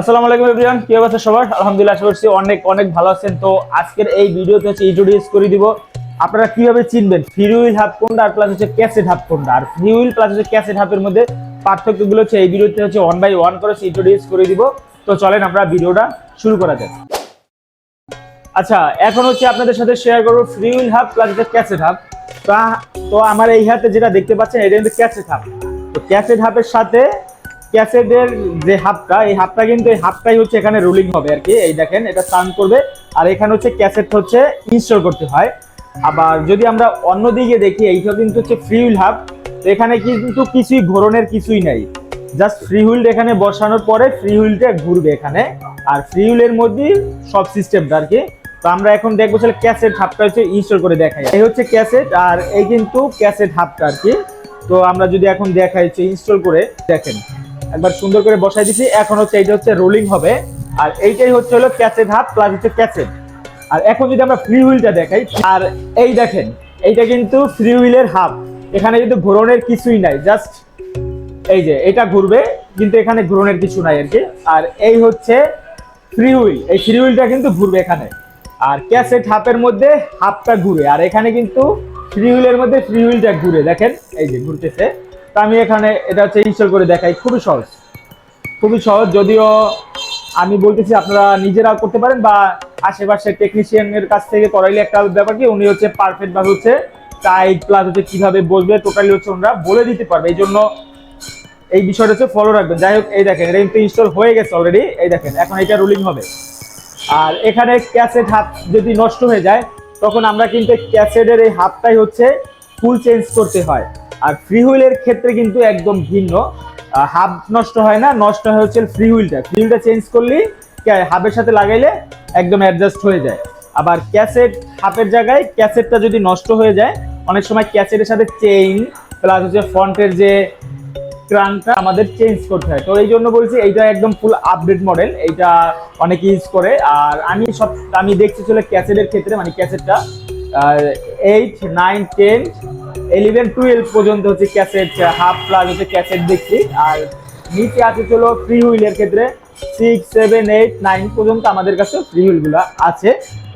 আসসালামু আলাইকুম এভরিওয়ান কি অবস্থা সবার? আলহামদুলিল্লাহ আশা করছি অনেক অনেক ভালো আছেন। তো আজকের এই ভিডিওতে হচ্ছে ইন্ট্রোডিউস করে দিব আপনারা কীভাবে চিনবেন ফ্রি হুইল হাফ কোনটা আর প্লাস হচ্ছে ক্যাসেট হাফ কোনটা? আর ফ্রি হুইল প্লাস হচ্ছে ক্যাসেট হাফের মধ্যে পার্থক্যগুলো হচ্ছে এই ভিডিওতে হচ্ছে ওয়ান বাই ওয়ান করে ইন্ট্রোডিউস করে দিব। তো চলেন আমরা ভিডিওটা শুরু করা যাক। আচ্ছা এখন হচ্ছে আপনাদের সাথে শেয়ার করব ফ্রি হুইল হাফ প্লাস হচ্ছে ক্যাসেট হাফ তো তো আমার এই হাতে যেটা দেখতে পাচ্ছেন, এটা কিন্তু ক্যাসেট হাফ তো ক্যাসেট হাফের সাথে ক্যাসেটের যে হাফটা এই হাফটা কিন্তু এই হাফটাই হচ্ছে এখানে রোলিং হবে আর কি। এই দেখেন, এটা টার্ন করবে। আর এখানে হচ্ছে ক্যাসেট হচ্ছে ইনস্টল করতে হয়। আবার যদি আমরা অন্যদিকে দেখি এইটা কিন্তু হচ্ছে ফ্রি হুইল হাফ এখানে কিন্তু কিছুই ঘোরনের কিছুই নাই। জাস্ট ফ্রি হুইল এখানে বসানোর পরে ফ্রি হুইলটা ঘুরবে এখানে। আর ফ্রি হুইলের মধ্যে সব সিস্টেমটা আর কি। তো আমরা এখন দেখব তাহলে ক্যাসেট হাফটা হচ্ছে ইনস্টল করে দেখাই। এই হচ্ছে ক্যাসেট আর এই কিন্তু ক্যাসেট হাফটা আর কি। তো আমরা যদি এখন দেখাই হচ্ছে ইনস্টল করে, দেখেন। একবার সুন্দর করে বসাই দিছি। এখন হচ্ছে এইটা হচ্ছে রোলিং হবে। আর এইটাই হচ্ছে হলো ক্যাসেট হাফ প্লাস হচ্ছে ক্যাসেট। আর এখন যদি আমরা ফ্রি হুইলটা দেখাই, আর এই দেখেন, এইটা কিন্তু ফ্রি হুইলের হাফ এখানে কিন্তু ঘোরনের কিছুই নাই জাস্ট এই যে, এটা ঘুরবে, কিন্তু এখানে ঘুরনের কিছু নাই আর কি। আর এই হচ্ছে ফ্রি হুইল এই ফ্রি হুইলটা কিন্তু ঘুরবে এখানে। আর ক্যাসেট হাফের মধ্যে হাফটা ঘুরে, আর এখানে কিন্তু ফ্রি হুইলের মধ্যে ফ্রি হুইলটা ঘুরে, দেখেন, এই যে ঘুরতেছে। তো আমি এখানে এটা হচ্ছে ইনস্টল করে দেখাই। খুবই সহজ। খুবই সহজ, যদিও আমি বলতেছি আপনারা নিজেরা করতে পারেন বা আশেপাশে টেকনিশিয়ানের কাছ থেকে করাইলে একটা ব্যাপার কি, উনি হচ্ছে পারফেক্ট ভাবে হচ্ছে টাইট প্লাস হচ্ছে কীভাবে বসবে টোটালি হচ্ছে ওনারা বলে দিতে পারবে। এই জন্য এই বিষয়টা হচ্ছে ফলো রাখবেন। যাই হোক, এই দেখেন, এটা কিন্তু ইনস্টল হয়ে গেছে অলরেডি এই দেখেন, এখন এটা রুলিং হবে। আর এখানে ক্যাসেট হাত যদি নষ্ট হয়ে যায়, তখন আমরা কিন্তু ক্যাসেটের এই হাতটাই হচ্ছে ফুল চেঞ্জ করতে হয়। আর ফ্রি হুইলের ক্ষেত্রে কিন্তু একদম ভিন্ন। হাব নষ্ট হয় না, নষ্ট হয় হচ্ছে ফ্রি হুইলটা ফ্রি হুইলটা চেঞ্জ করলেই হাবের সাথে লাগাইলে একদম অ্যাডজাস্ট হয়ে যায়। আবার ক্যাসেট হাফের জায়গায় ক্যাসেটটা যদি নষ্ট হয়ে যায়, অনেক সময় ক্যাসেটের সাথে চেইন প্লাস হচ্ছে ফ্রন্টের যে ক্রানটা আমাদের চেঞ্জ করতে হয়। তো এই জন্য বলছি, এইটা একদম ফুল আপডেট মডেল এইটা অনেকে ইউজ করে। আর আমি সব, আমি দেখছি চলে ক্যাসেটের ক্ষেত্রে মানে ক্যাসেটটা eight nine ten eleven twelve পর্যন্ত হচ্ছে ক্যাসেট হাফ প্লাস হচ্ছে ক্যাসেট দেখছি। আর নিচে আছে চলো ফ্রি হুইলের ক্ষেত্রে সিক্স সেভেন এইট নাইন পর্যন্ত আমাদের কাছে ফ্রি হুইলগুলো আছে।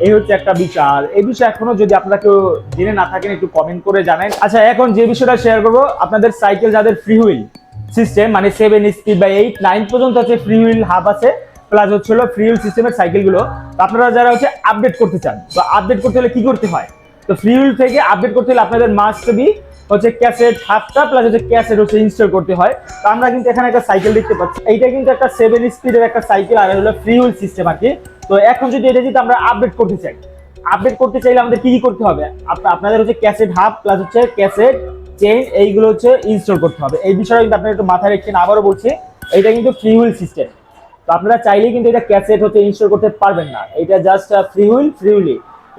এই হচ্ছে একটা বিষয়। আর এই বিষয়ে এখনও যদি আপনারা কেউ জেনে না থাকেন, একটু কমেন্ট করে জানেন। আচ্ছা এখন যে বিষয়টা শেয়ার করব, আপনাদের সাইকেল যাদের ফ্রি হুইল সিস্টেম মানে সেভেন স্পিড বা এইট নাইন পর্যন্ত হচ্ছে ফ্রি হুইল হাফ আছে প্লাস হচ্ছে ফ্রি হুইল সিস্টেমের সাইকেলগুলো আপনারা যারা হচ্ছে আপডেট করতে চান, তো আপডেট করতে হলে কি করতে হয়? তো ফ্রি হুইল থেকে আপডেট করতে হলে আপনাদের মাস্ট বি হচ্ছে ক্যাসেট হাফটা প্লাস হচ্ছে ক্যাসেট হচ্ছে ইনস্টল করতে হয়। তো আমরা কিন্তু এখানে একটা সাইকেল দেখতে পাচ্ছি। এইটা কিন্তু একটা সেভেন স্পিডের একটা সাইকেল আর হলো ফ্রি হুইল সিস্টেম আর কি। তো এখন যদি এটা যদি আমরা আপডেট করতে চাই আপডেট করতে চাইলে আমাদের কি কি করতে হবে? আপ- আপনাদের হচ্ছে ক্যাসেট হাফ প্লাস হচ্ছে ক্যাসেট চেইন এইগুলো হচ্ছে ইনস্টল করতে হবে। এই বিষয়ে কিন্তু আপনারা একটু মাথায় রেখেছেন আবারও বলছি এটা কিন্তু ফ্রি হুইল সিস্টেম তো আপনারা চাইলেই কিন্তু এটা ক্যাসেট হচ্ছে ইনস্টল করতে পারবেন না। এটা জাস্ট ফ্রি হুইল ফ্রি হুইলি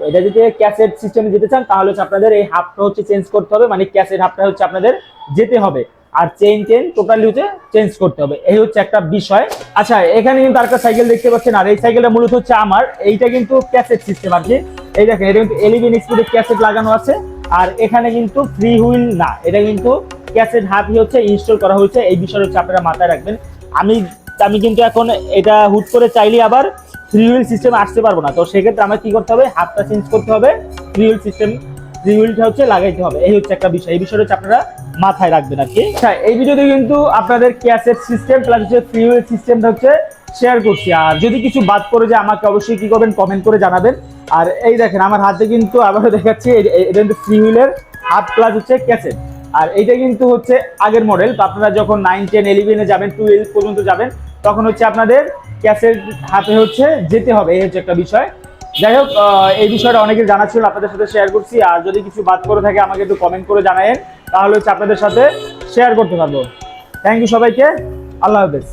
এটা যদি ক্যাসেট সিস্টেমে যেতে চান, তাহলে হচ্ছে আপনাদের এই হাফটা হচ্ছে চেঞ্জ করতে হবে। মানে ক্যাসেট হাফটা হচ্ছে আপনাদের যেতে হবে। আর চেইন চেন টোটালি হচ্ছে চেঞ্জ করতে হবে। এই হচ্ছে একটা বিষয়। আচ্ছা এখানে কিন্তু আরেকটা সাইকেল দেখতে পাচ্ছেন। আর এই সাইকেলটা মূলত হচ্ছে আমার। এইটা কিন্তু ক্যাসেট সিস্টেম আর কি। এই দেখেন, এটা কিন্তু এলিভেন স্পিডে ক্যাসেট লাগানো আছে। আর এখানে কিন্তু ফ্রি হুইল না। এটা কিন্তু ক্যাসেট হাফই হচ্ছে ইনস্টল করা হয়েছে। এই বিষয়ে হচ্ছে আপনারা মাথায় রাখবেন। আমি আমি কিন্তু এখন এটা হুট করে চাইলে আবার ফ্রি হুইল সিস্টেম আসতে পারব না। তো সেক্ষেত্রে আমার কি করতে হবে? হাফটা চেঞ্জ করতে হবে। থ্রি হুইল সিস্টেম ফ্রি হুইলটা হচ্ছে লাগাইতে হবে। এই হচ্ছে একটা বিষয়। এই বিষয়টা হচ্ছে আপনারা মাথায় রাখবেন আর কি হ্যাঁ এই ভিডিওতে কিন্তু আপনাদের ক্যাসেট সিস্টেম প্লাস হচ্ছে ফ্রি হুইল সিস্টেমটা হচ্ছে শেয়ার করছি। আর যদি কিছু বাদ পড়ে যায়, আমাকে অবশ্যই কি করবেন? কমেন্ট করে জানাবেন। আর এই দেখেন, আমার হাতে কিন্তু আবারও দেখাচ্ছি এটা ফ্রি হুইলের হাফ প্লাস হচ্ছে ক্যাসেট আর এইটা কিন্তু হচ্ছে আগের মডেল তো আপনারা যখন নাইন টেন ইলেভেনে যাবেন টুয়েলভ পর্যন্ত যাবেন তখন হচ্ছে আপনাদের ক্যাশের হাতে হচ্ছে যেতে হবে, এই হচ্ছে একটা বিষয়। যাই হোক এই বিষয়টা অনেকে জানা ছিল, আপনাদের সাথে শেয়ার করছি। আর যদি কিছু বাদ করে থাকে, আমাকে একটু কমেন্ট করে জানায়েন। তাহলে হচ্ছে আপনাদের সাথে শেয়ার করতে পারব। থ্যাংক ইউ সবাইকে। আল্লাহ হাফেজ।